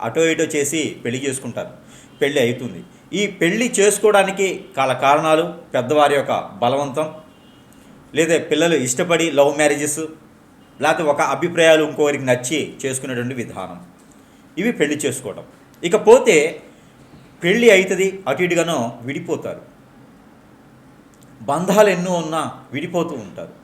అటో ఇటో చేసి పెళ్ళి చేసుకుంటారు. పెళ్ళి అవుతుంది. ఈ పెళ్ళి చేసుకోవడానికి కాల కారణాలు పెద్దవారి యొక్క బలవంతం లేదా పిల్లలు ఇష్టపడి లవ్ మ్యారేజెస్ లేకపోతే ఒక అభిప్రాయాలు ఇంకోరికి నచ్చి చేసుకునేటువంటి విధానం. ఇవి పెళ్ళి చేసుకోవడం ఇకపోతే పెళ్ళి అవుతుంది అటు ఇటుగానో విడిపోతారు. బంధాలు ఎన్నో ఉన్నా విడిపోతూ ఉంటారు.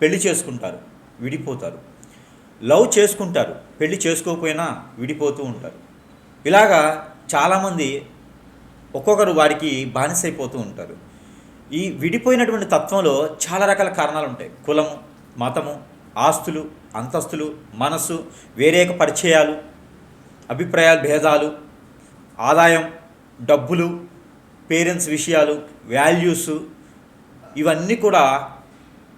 పెళ్ళి చేసుకుంటారు విడిపోతారు. లవ్ చేసుకుంటారు పెళ్ళి చేసుకోకపోయినా విడిపోతూ ఉంటారు. ఇలాగా చాలామంది ఒక్కొక్కరు వారికి బానిసైపోతూ ఉంటారు. ఈ విడిపోయినటువంటి తత్వంలో చాలా రకాల కారణాలు ఉంటాయి. కులము మతము ఆస్తులు అంతస్తులు మనస్సు వేరేక పరిచయాలు అభిప్రాయాల భేదాలు ఆదాయం డబ్బులు పేరెంట్స్ విషయాలు వాల్యూస్ ఇవన్నీ కూడా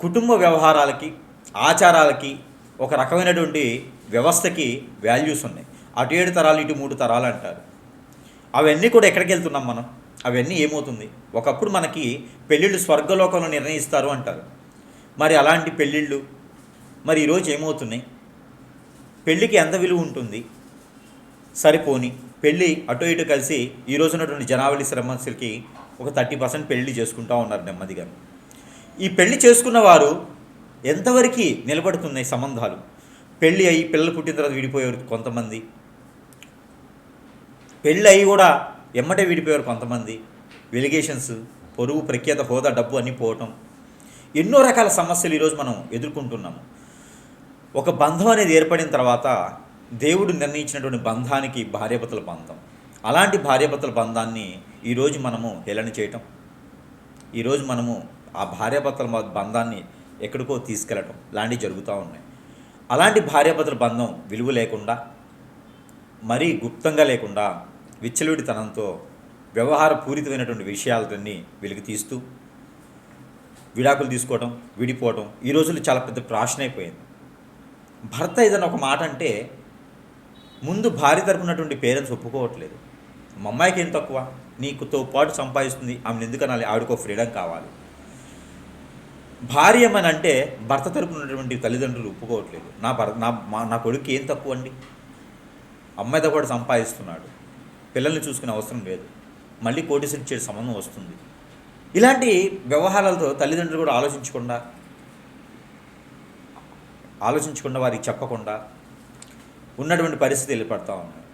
కుటుంబ వ్యవహారాలకి ఆచారాలకి ఒక రకమైనటువంటి వ్యవస్థకి వాల్యూస్ ఉన్నాయి. అటు ఏడు తరాలు ఇటు మూడు తరాలు అంటారు. అవన్నీ కూడా ఎక్కడికి వెళ్తున్నాం మనం? అవన్నీ ఏమవుతుంది? ఒకప్పుడు మనకి పెళ్ళిళ్ళు స్వర్గలోకంలో నిర్ణయిస్తారు అంటారు. మరి అలాంటి పెళ్ళిళ్ళు మరి ఈరోజు ఏమవుతున్నాయి? పెళ్ళికి ఎంత విలువ ఉంటుంది? సరిపోని పెళ్ళి అటు ఇటు కలిసి ఈ ఉన్నటువంటి జనావళి శ్రమస్సులకి ఒక థర్టీ పర్సెంట్ పెళ్ళి చేసుకుంటూ ఉన్నారు నెమ్మదిగా. ఈ పెళ్ళి చేసుకున్న వారు ఎంతవరకు నిలబడుతున్నాయి సంబంధాలు? పెళ్ళి అయ్యి పిల్లలు పుట్టిన తర్వాత విడిపోయేవారు కొంతమంది. పెళ్ళి అయ్యి కూడా ఎమ్మటే విడిపోయారు కొంతమంది. వెలిగేషన్స్ పొరుగు ప్రఖ్యాత హోదా డబ్బు అన్నీ పోవటం. ఎన్నో రకాల సమస్యలు ఈరోజు మనం ఎదుర్కొంటున్నాము. ఒక బంధం అనేది ఏర్పడిన తర్వాత దేవుడు నిర్ణయించినటువంటి బంధానికి భార్యాభర్తల బంధం. అలాంటి భార్యాభర్తల బంధాన్ని ఈరోజు మనము హేళన చేయటం. ఈరోజు మనము ఆ భార్యాభర్తల బంధాన్ని ఎక్కడికో తీసుకెళ్ళటం లాంటివి జరుగుతూ ఉన్నాయి. అలాంటి భార్యాభర్తల బంధం విలువ లేకుండా మరీ గుప్తంగా లేకుండా విచ్చలవిడితనంతో వ్యవహార పూరితమైనటువంటి విషయాలన్నీ వెలికి తీస్తూ విడాకులు తీసుకోవడం విడిపోవడం ఈ రోజుల్లో చాలా పెద్ద ప్రాషన్ అయిపోయింది. భర్త ఏదైనా ఒక మాట అంటే ముందు భార్య తరపునటువంటి పేరెంట్స్ ఒప్పుకోవట్లేదు. మా అమ్మాయికి ఏం తక్కువ? నీకుతో పాటు సంపాదిస్తుంది ఆమెను ఎందుకు అనాలి ఆవిడకో ఫ్రీడమ్ కావాలి. భార్యమని అంటే భర్త తరపున ఉన్నటువంటి తల్లిదండ్రులు ఒప్పుకోవట్లేదు. నా భర్త నా మా నా కొడుకు ఏం తక్కువ అండి? అమ్మాయితో కూడా సంపాదిస్తున్నాడు. పిల్లల్ని చూసుకునే అవసరం లేదు. మళ్ళీ కోటీసులు ఇచ్చే సంబంధం వస్తుంది. ఇలాంటి వ్యవహారాలతో తల్లిదండ్రులు కూడా ఆలోచించకుండా ఆలోచించకుండా వారికి చెప్పకుండా ఉన్నటువంటి పరిస్థితి వెళ్ళిపడతా ఉన్నాయి.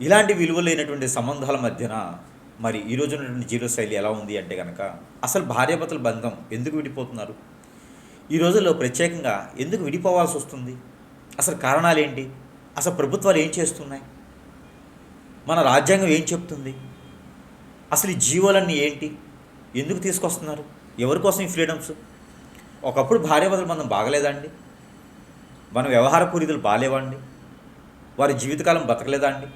ఇలాంటి విలువ లేనటువంటి సంబంధాల మధ్యన మరి ఈ రోజు ఉన్నటువంటి శైలి ఎలా ఉంది అంటే కనుక అసలు భార్యాభర్తల బంధం ఎందుకు విడిపోతున్నారు? ఈ రోజుల్లో ప్రత్యేకంగా ఎందుకు విడిపోవాల్సి వస్తుంది? అసలు కారణాలు ఏంటి? అసలు ప్రభుత్వాలు ఏం చేస్తున్నాయి? మన రాజ్యాంగం ఏం చెప్తుంది? అసలు ఈ జీవోలన్నీ ఏంటి? ఎందుకు తీసుకొస్తున్నారు? ఎవరి కోసం ఈ ఫ్రీడమ్స్? ఒకప్పుడు భార్యాభర్తల బంధం బాగలేదండి మన వ్యవహార పూరితులు బాగాలేవండి వారి జీవితకాలం బతకలేదా అండి?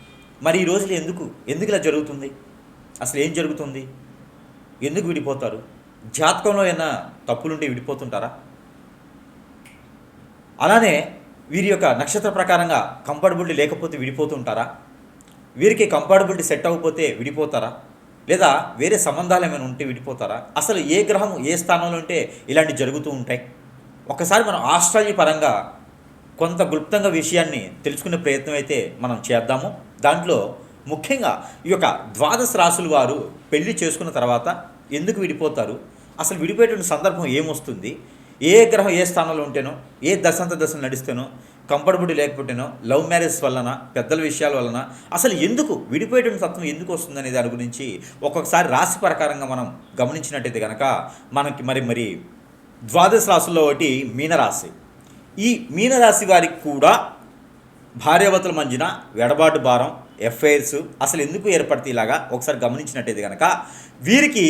మరి ఈ రోజులు ఎందుకు? ఎందుకు ఇలా జరుగుతుంది? అసలు ఏం జరుగుతుంది? ఎందుకు విడిపోతారు? జాతకంలో ఏమైనా తప్పులుంటే విడిపోతుంటారా? అలానే వీరి యొక్క నక్షత్ర ప్రకారంగా కంఫర్టబిలిటీ లేకపోతే విడిపోతుంటారా? వీరికి కంఫర్టబిలిటీ సెట్ అవ్వకపోతే విడిపోతారా? లేదా వేరే సంబంధాలు ఏమైనా ఉంటే విడిపోతారా? అసలు ఏ గ్రహం ఏ స్థానంలో ఉంటే ఇలాంటివి జరుగుతూ ఉంటాయి? ఒకసారి మనం ఆస్ట్రాలజీ పరంగా కొంత గుప్తంగా విషయాన్ని తెలుసుకునే ప్రయత్నం అయితే మనం చేద్దాము. దాంట్లో ముఖ్యంగా ఈ యొక్క ద్వాదశ రాసుల వారు పెళ్ళి చేసుకున్న తర్వాత ఎందుకు విడిపోతారు? అసలు విడిపోయేటువంటి సందర్భం ఏమొస్తుంది? ఏ గ్రహం ఏ స్థానంలో ఉంటేనో ఏ దశంత దశలు నడిస్తేనో కంఫర్టబుల్ లేకపోతేనో లవ్ మ్యారేజ్ వలన పెద్దల విషయాల వలన అసలు ఎందుకు విడిపోయేటువంటి తత్వం ఎందుకు వస్తుంది అనే దాని గురించి ఒక్కొక్కసారి రాశి ప్రకారంగా మనం గమనించినట్టయితే కనుక మనకి మరి మరి ద్వాదశ రాశుల్లో ఒకటి మీనరాశి. ఈ మీనరాశి వారికి కూడా భార్యాభర్తల మధ్యన వెడబాటు భారం ఎఫ్ఐఆర్స్ అసలు ఎందుకు ఏర్పడితే ఇలాగా? ఒకసారి గమనించినట్టయితే కనుక వీరికి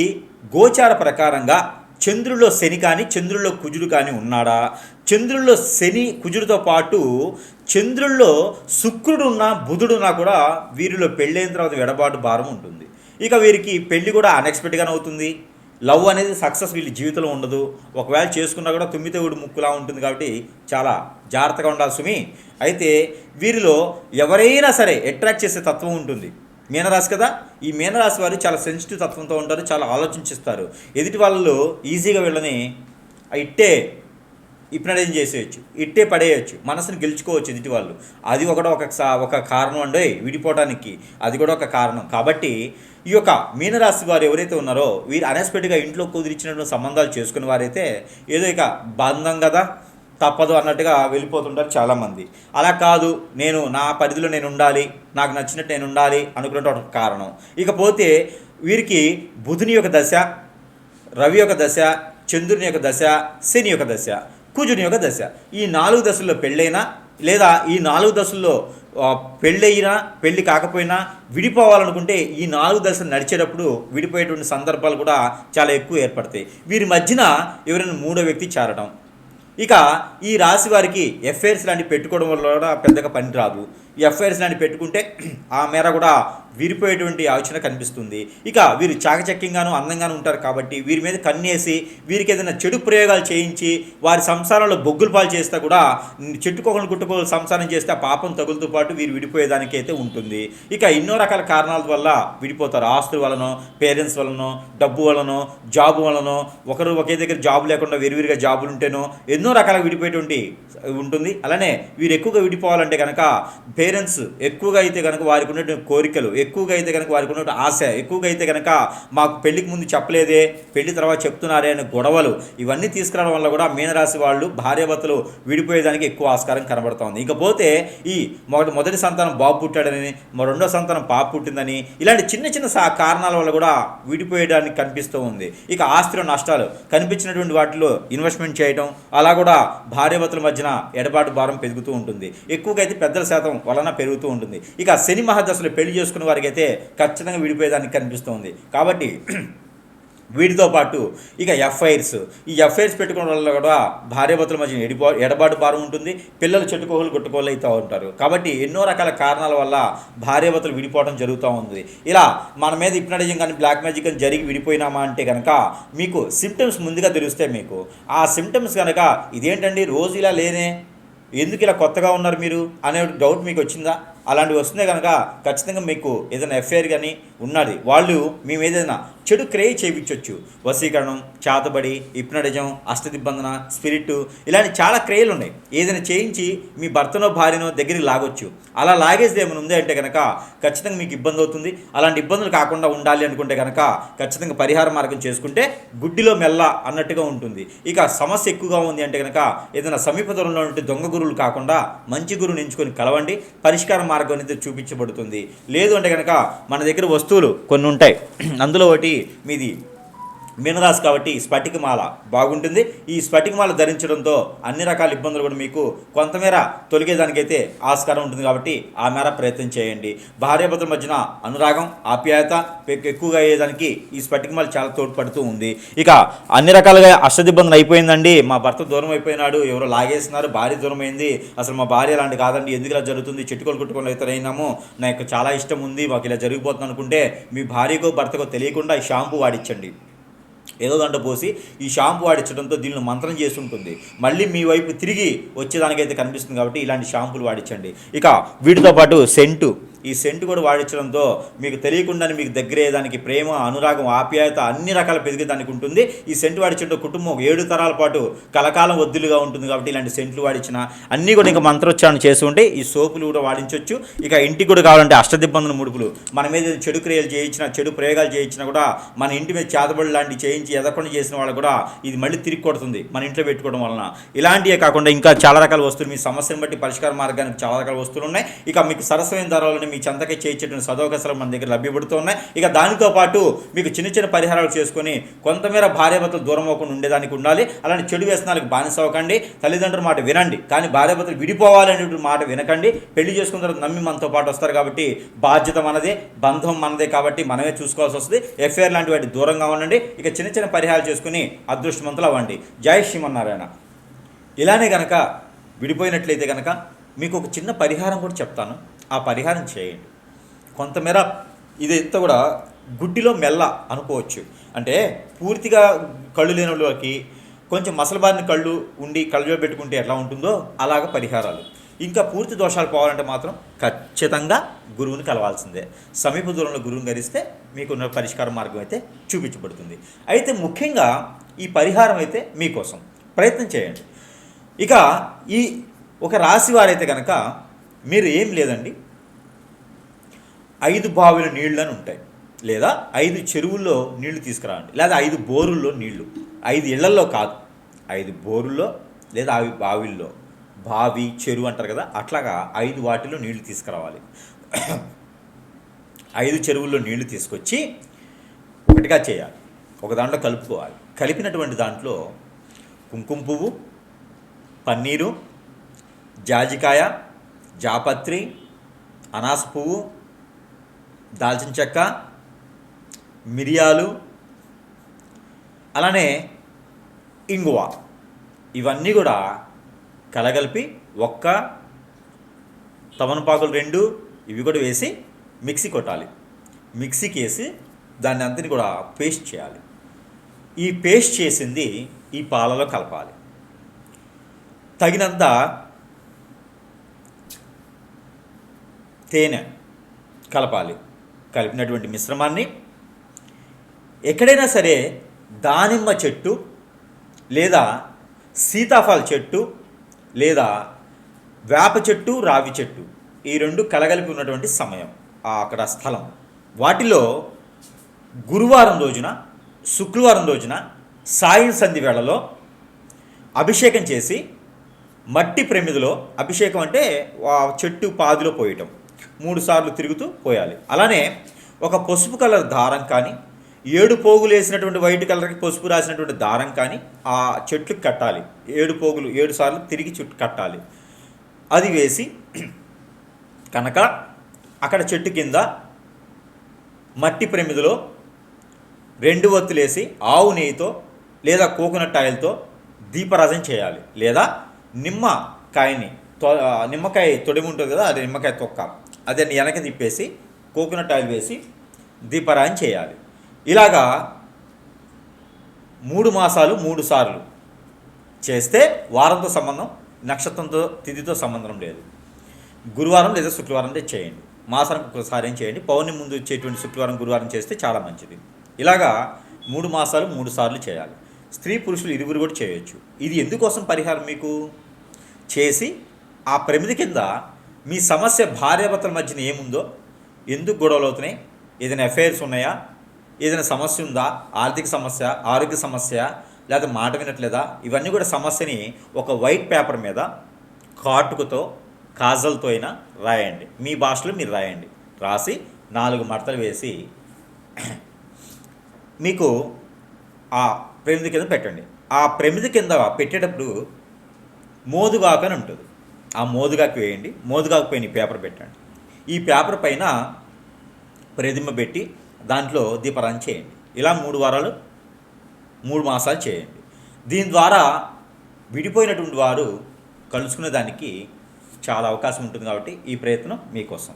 గోచార ప్రకారంగా చంద్రుల్లో శని కానీ చంద్రుల్లో కుజుడు కానీ ఉన్నాడా? చంద్రుల్లో శని కుజుడితో పాటు చంద్రుల్లో శుక్రుడున్నా బుధుడున్నా కూడా వీరిలో పెళ్ళైన తర్వాత వెడబాటు భారం ఉంటుంది. ఇక వీరికి పెళ్ళి కూడా అన్ఎక్స్పెక్ట్గానే అవుతుంది. లవ్ అనేది సక్సెస్ వీళ్ళ జీవితంలో ఉండదు. ఒకవేళ చేసుకున్నా కూడా తుమ్మితేవుడు ముక్కులా ఉంటుంది కాబట్టి చాలా జాగ్రత్తగా ఉండాలి సుమి. అయితే వీరిలో ఎవరైనా సరే అట్రాక్ట్ చేసే తత్వం ఉంటుంది. మీనరాశి కదా? ఈ మీనరాశి వారు చాలా సెన్సిటివ్ తత్వంతో ఉంటారు చాలా ఆలోచించిస్తారు. ఎదుటి వాళ్ళు ఈజీగా వీళ్ళని ఇట్టే ఇప్నడేం చేసేయచ్చు ఇట్టే పడేయచ్చు మనసును గెలుచుకోవచ్చు ఎదుటి వాళ్ళు. అది ఒకటి ఒక సా- ఒక కారణం అండి. విడిపోవడానికి అది కూడా ఒక కారణం. కాబట్టి ఈ యొక్క మీనరాశి వారు ఎవరైతే ఉన్నారో వీరు అన్ఎక్స్పెక్ట్గా ఇంట్లో కుదిరించినటువంటి సంబంధాలు చేసుకునే వారైతే ఏదో ఇక బంధం కదా తప్పదు అన్నట్టుగా వెళ్ళిపోతుంటారు చాలామంది. అలా కాదు నేను నా పరిధిలో నేను ఉండాలి నాకు నచ్చినట్టు నేను ఉండాలి అనుకునే ఒక కారణం. ఇకపోతే వీరికి బుధుని యొక్క దశ రవి యొక్క దశ చంద్రుని యొక్క దశ శని యొక్క దశ కుజుని యొక్క దశ. ఈ నాలుగు దశల్లో పెళ్ళైనా లేదా ఈ నాలుగు దశల్లో పెళ్ళయినా పెళ్ళి కాకపోయినా విడిపోవాలనుకుంటే ఈ నాలుగు దశలు నడిచేటప్పుడు విడిపోయేటువంటి సందర్భాలు కూడా చాలా ఎక్కువ ఏర్పడతాయి. వీరి మధ్యన ఎవరైనా మూడో వ్యక్తి చేరడం. ఇక ఈ రాశి వారికి ఎఫ్ఐఆర్స్ లాంటివి పెట్టుకోవడం వల్ల కూడా పెద్దగా పని రాదు ఈ ఎఫ్ఐఆర్స్ లాంటివి పెట్టుకుంటే ఆ మేర కూడా విరిపోయేటువంటి ఆలోచన కనిపిస్తుంది. ఇక వీరు చాకచక్యంగాను అందంగాను ఉంటారు కాబట్టి వీరి మీద కన్నేసి వీరికి ఏదైనా చెడు ప్రయోగాలు చేయించి వారి సంసారంలో బొగ్గులు పాలు చేస్తే కూడా చెట్టుకోకలు గుట్టుకోలు సంసారం చేస్తే ఆ పాపం తగులుతో పాటు వీరు విడిపోయేదానికి అయితే ఉంటుంది. ఇక ఎన్నో రకాల కారణాల వల్ల విడిపోతారు. ఆస్తుల వలనో పేరెంట్స్ వలనో డబ్బు వలనో జాబ్ వలనో ఒకరు ఒకే దగ్గర జాబ్ లేకుండా వేరువేరుగా జాబులు ఉంటేనో ఎన్నో రకాల విడిపోయేటువంటి ఉంటుంది. అలానే వీరు ఎక్కువగా విడిపోవాలంటే కనుక పేరెంట్స్ ఎక్కువగా అయితే కనుక వారికి ఉన్నటువంటి కోరికలు ఎక్కువగా అయితే కనుక వారికి ఉన్న ఆశ ఎక్కువగా అయితే కనుక మాకు పెళ్ళికి ముందు చెప్పలేదే పెళ్ళి తర్వాత చెప్తున్నారే అనే గొడవలు ఇవన్నీ తీసుకురావడం వల్ల కూడా మీనరాశి వాళ్ళు భార్యాభర్తలు విడిపోయేదానికి ఎక్కువ ఆస్కారం కనబడుతోంది. ఇకపోతే ఈ మొదటి మొదటి సంతానం బాబు పుట్టాడని మా రెండో సంతానం పాప పుట్టిందని ఇలాంటి చిన్న చిన్న సా కారణాల వల్ల కూడా విడిపోయేయడానికి కనిపిస్తూ ఉంది. ఇక ఆస్తిలో నష్టాలు కనిపించినటువంటి వాటిలో ఇన్వెస్ట్మెంట్ చేయడం అలా కూడా భార్యాభర్తల మధ్యన ఎడబాటు భారం పెరుగుతూ ఉంటుంది. ఎక్కువగా అయితే పెద్దల శాతం వలన పెరుగుతూ ఉంటుంది. ఇక శని మహాదశలు పెళ్ళి చేసుకున్న వారికి అయితే ఖచ్చితంగా విడిపోయేదానికి కనిపిస్తుంది. కాబట్టి వీటితో పాటు ఇక ఎఫ్ఐఆర్స్. ఈ ఎఫ్ఐఆర్స్ పెట్టుకోవడం వల్ల కూడా భార్యాభర్తల మధ్య ఎడిపా ఎడబాటు భారం ఉంటుంది. పిల్లలు చెట్టుకోహలు కొట్టుకోలు అవుతూ ఉంటారు. కాబట్టి ఎన్నో రకాల కారణాల వల్ల భార్యాభర్తలు విడిపోవడం జరుగుతూ ఉంది. ఇలా మన మీద ఇప్నటిజం కానీ బ్లాక్ మ్యాజిక్ కానీ జరిగి విడిపోయినామా అంటే కనుక మీకు సిమ్టమ్స్ ముందుగా తెలుస్తాయి మీకు ఆ సిమ్టమ్స్ కనుక ఇదేంటండి? రోజు ఇలా లేనే ఎందుకు ఇలా కొత్తగా ఉన్నారు మీరు? అనే డౌట్ మీకు వచ్చిందా? అలాంటివి వస్తున్నాయి కనుక ఖచ్చితంగా మీకు ఏదైనా ఎఫ్ఐఆర్ కానీ ఉన్నది వాళ్ళు మేము ఏదైనా చెడు క్రియ చేయించవచ్చు వశీకరణం చాతబడి ఇప్నడిజం అష్టదిబ్బందన స్పిరిట్ ఇలాంటి చాలా క్రియలు ఉన్నాయి. ఏదైనా చేయించి మీ భర్తనో భార్యనో దగ్గరికి లాగొచ్చు. అలా లాగేసి ఏమైనా ఉంది అంటే కనుక ఖచ్చితంగా మీకు ఇబ్బంది అవుతుంది. అలాంటి ఇబ్బందులు కాకుండా ఉండాలి అనుకుంటే కనుక ఖచ్చితంగా పరిహార మార్గం చేసుకుంటే గుడ్డిలో మెల్ల అన్నట్టుగా ఉంటుంది. ఇక సమస్య ఎక్కువగా ఉంది అంటే కనుక ఏదైనా సమీప దూరంలో ఉంటే దొంగ గురువులు కాకుండా మంచి గురువుని ఎంచుకొని కలవండి. పరిష్కార మార్గం అనేది చూపించబడుతుంది. లేదు అంటే కనుక మన దగ్గర వస్తువులు కొన్ని ఉంటాయి. అందులో ఒకటి మీది మీనరాశి కాబట్టి స్ఫటికమాల బాగుంటుంది. ఈ స్ఫటికమాల ధరించడంతో అన్ని రకాల ఇబ్బందులు కూడా మీకు కొంతమేర తొలగేదానికైతే ఆస్కారం ఉంటుంది కాబట్టి ఆ మేర ప్రయత్నం చేయండి. భార్యాభర్తల మధ్యన అనురాగం ఆప్యాయత ఎక్కువగా అయ్యేదానికి ఈ స్ఫటికమాల చాలా తోడ్పడుతూ ఉంది. ఇక అన్ని రకాలుగా అష్టదిబ్బందులు అయిపోయిందండి. మా భర్త దూరం అయిపోయినాడు. ఎవరో లాగేస్తున్నారు. భార్య దూరం అయింది. అసలు మా భార్య అలాంటి కాదండి. ఎందుకు ఇలా జరుగుతుంది? చెట్టుకోలు కొట్టుకొని అయితే అయినాము నాకు చాలా ఇష్టం ఉంది. మాకు ఇలా జరిగిపోతుంది అనుకుంటే మీ భార్యకో భర్తకో తెలియకుండా ఈ షాంపూ వాడించండి ఏదో దాంట్లో పోసి ఈ షాంపూ వాడించడంతో దీనిని మంత్రం చేసి ఉంటుంది మళ్ళీ మీ వైపు తిరిగి వచ్చేదానికైతే కనిపిస్తుంది కాబట్టి ఇలాంటి షాంపూలు వాడించండి ఇక వీటితో పాటు సెంటు. ఈ సెంటు కూడా వాడించడంతో మీకు తెలియకుండానే మీకు దగ్గరయ్యేదానికి ప్రేమ అనురాగం ఆప్యాయత అన్ని రకాల పెరిగేదానికి ఉంటుంది. ఈ సెంటు వాడించడంతో కుటుంబం ఏడు తరాల పాటు కలకాలం వద్దులుగా ఉంటుంది కాబట్టి ఇలాంటి సెంట్లు వాడించిన అన్నీ కూడా ఇంకా మంత్రోచ్చారణ చేసి ఉంటే ఈ సోపులు కూడా వాడించవచ్చు ఇక ఇంటికి కూడా కావాలంటే అష్టదిబ్బందుల ముడుపులు. మన మీద చెడు క్రియలు చేయించిన చెడు ప్రయోగాలు చేయించినా కూడా మన ఇంటి మీద చేతబడి లాంటివి చేయించి ఎదకుండా చేసిన వాళ్ళు కూడా ఇది మళ్ళీ తిరిగి కొడుతుంది మన ఇంట్లో పెట్టుకోవడం వలన. ఇలాంటివే కాకుండా ఇంకా చాలా రకాల వస్తువులు మీ సమస్యను బట్టి పరిష్కార మార్గానికి చాలా రకాల వస్తువులు ఉన్నాయి. ఇక మీకు సరసమైన ధరలోనే మీ చెంతకే చేయించేటువంటి సదవకాశాలు మన దగ్గర లభ్యపడుతున్నాయి. ఇక దానితో పాటు మీకు చిన్న చిన్న పరిహారాలు చేసుకొని కొంతమేర భార్యాభర్తలు దూరం అవ్వకుండా ఉండేదానికి ఉండాలి. అలాంటి చెడు వ్యసనాలకు బానిస అవ్వకండి తల్లిదండ్రుల మాట వినండి. కానీ భార్యాభర్తలు విడిపోవాలనేటువంటి మాట వినకండి. పెళ్ళి చేసుకున్న తర్వాత నమ్మి మనతో పాటు వస్తారు కాబట్టి బాధ్యత మనదే బంధం మనదే కాబట్టి మనమే చూసుకోవాల్సి వస్తుంది. ఎఫ్ఐఆర్ లాంటి వాటి దూరంగా ఉండండి. ఇక చిన్న చిన్న పరిహారాలు చేసుకుని అదృష్టవంతులు అవ్వండి. జై శ్రీమన్నారాయణ. ఇలానే గనక విడిపోయినట్లయితే కనుక మీకు ఒక చిన్న పరిహారం కూడా చెప్తాను. ఆ పరిహారం చేయండి. కొంతమేర ఇదంతా కూడా గుడ్డిలో మెల్ల అనుకోవచ్చు. అంటే పూర్తిగా కళ్ళు లేని వాళ్ళకి కొంచెం మసలబారిన కళ్ళు ఉండి కళ్ళలో పెట్టుకుంటే ఎట్లా ఉంటుందో అలాగ పరిహారాలు. ఇంకా పూర్తి దోషాలు పోవాలంటే మాత్రం ఖచ్చితంగా గురువుని కలవాల్సిందే. సమీప దూరంలో గురువుని గరిస్తే మీకున్న పరిష్కార మార్గం అయితే చూపించబడుతుంది. అయితే ముఖ్యంగా ఈ పరిహారం అయితే మీకోసం. ప్రయత్నం చేయండి. ఇక ఈ ఒక రాశి వారైతే కనుక మీరు ఏం లేదండి. ఐదు బావిల నీళ్ళు అని ఉంటాయి. లేదా ఐదు చెరువుల్లో నీళ్ళు తీసుకురావండి. లేదా ఐదు బోరుల్లో నీళ్ళు ఐదు ఇళ్ళల్లో కాదు. ఐదు బోరుల్లో లేదా అవి బావిల్లో. బావి చెరువు అంటారు కదా అట్లాగా ఐదు వాటిలో నీళ్ళు తీసుకురావాలి. ఐదు చెరువుల్లో నీళ్ళు తీసుకొచ్చి ఒకటిగా చేయాలి. ఒక దాంట్లో కలుపుకోవాలి. కలిపినటువంటి దాంట్లో కుంకుమ పువ్వు పన్నీరు జాజికాయ జాపత్రి అనాస పువ్వు దాల్చిన చెక్క మిరియాలు అలానే ఇంగువ. ఇవన్నీ కూడా కలగలిపి ఒక్క తమనపాకులు రెండు ఇవి కూడా వేసి మిక్సీ కొట్టాలి. మిక్సీకి వేసి దాన్ని అంతని కూడా పేస్ట్ చేయాలి. ఈ పేస్ట్ చేసింది ఈ పాలలో కలపాలి. తగినంత తేనె కలపాలి. కలిపినటువంటి మిశ్రమాన్ని. ఎక్కడైనా సరే దానిమ్మ చెట్టు లేదా సీతాఫల చెట్టు లేదా వేప చెట్టు రావి చెట్టు ఈ రెండు కలగలిపి ఉన్నటువంటి సమయం ఆ అక్కడ స్థలం. వాటిలో గురువారం రోజున శుక్రవారం రోజున సాయం సంధి వేళలో అభిషేకం చేసి మట్టి ప్రమిదిలో అభిషేకం అంటే చెట్టు పాదిలో పోయటం. మూడు సార్లు తిరుగుతూ పోయాలి. అలానే ఒక పసుపు కలర్ దారం కానీ ఏడు పోగులు వేసినటువంటి వైట్ కలర్కి పసుపు రాసినటువంటి దారం కానీ ఆ చెట్లుకి కట్టాలి. ఏడు పోగులు ఏడు సార్లు తిరిగి చుట్టూ కట్టాలి. అది వేసి కనుక అక్కడ చెట్టు కింద మట్టి ప్రమిదిలో రెండు ఒత్తులేసి ఆవు నెయ్యితో లేదా కోకోనట్ ఆయిల్తో దీపరాజన చేయాలి. లేదా నిమ్మకాయని తొ నిమ్మకాయ తొడిమి ఉంటుంది కదా అది నిమ్మకాయ తొక్క. అదని వెనక తిప్పేసి కోకోనట్ ఆయిల్ వేసి దీపారాయణ చేయాలి. ఇలాగా మూడు మాసాలు మూడు సార్లు చేస్తే వారంతో సంబంధం నక్షత్రంతో తిథితో సంబంధం లేదు. గురువారం లేదా శుక్రవారం చేయండి. మాసానికి ఒకసారి ఏం చేయండి? పౌర్ణమి ముందు వచ్చేటువంటి శుక్రవారం గురువారం చేస్తే చాలా మంచిది. ఇలాగా మూడు మాసాలు మూడు సార్లు చేయాలి. స్త్రీ పురుషులు ఇరువురు కూడా చేయొచ్చు. ఇది ఎందుకోసం పరిహారం మీకు? చేసి ఆ ప్రమిది కింద మీ సమస్య భార్యాభర్తల మధ్యన ఏముందో ఎందుకు గొడవలు అవుతున్నాయి ఏదైనా అఫైర్స్ ఉన్నాయా ఏదైనా సమస్య ఉందా ఆర్థిక సమస్య ఆరోగ్య సమస్య లేదా మాట వినట్లేదా ఇవన్నీ కూడా సమస్యని ఒక వైట్ పేపర్ మీద కాటుకతో కాజల్తో అయినా రాయండి. మీ భాషలో మీరు రాయండి. రాసి నాలుగు మడతలు వేసి మీకు ఆ ప్రమిది కింద పెట్టండి. ఆ ప్రమిది కింద పెట్టేటప్పుడు మోదుగాకు అని ఉంటుంది. ఆ మోదుగాకు వేయండి. మోదుగాకు పైన పేపర్ పెట్టండి. ఈ పేపర్ పైన ప్రతిమ పెట్టి దాంట్లో దీపారాధన చేయండి. ఇలా మూడు వారాలు మూడు మాసాలు చేయండి. దీని ద్వారా విడిపోయినటువంటి వారు కలుసుకునే దానికి చాలా అవకాశం ఉంటుంది కాబట్టి ఈ ప్రయత్నం మీకోసం.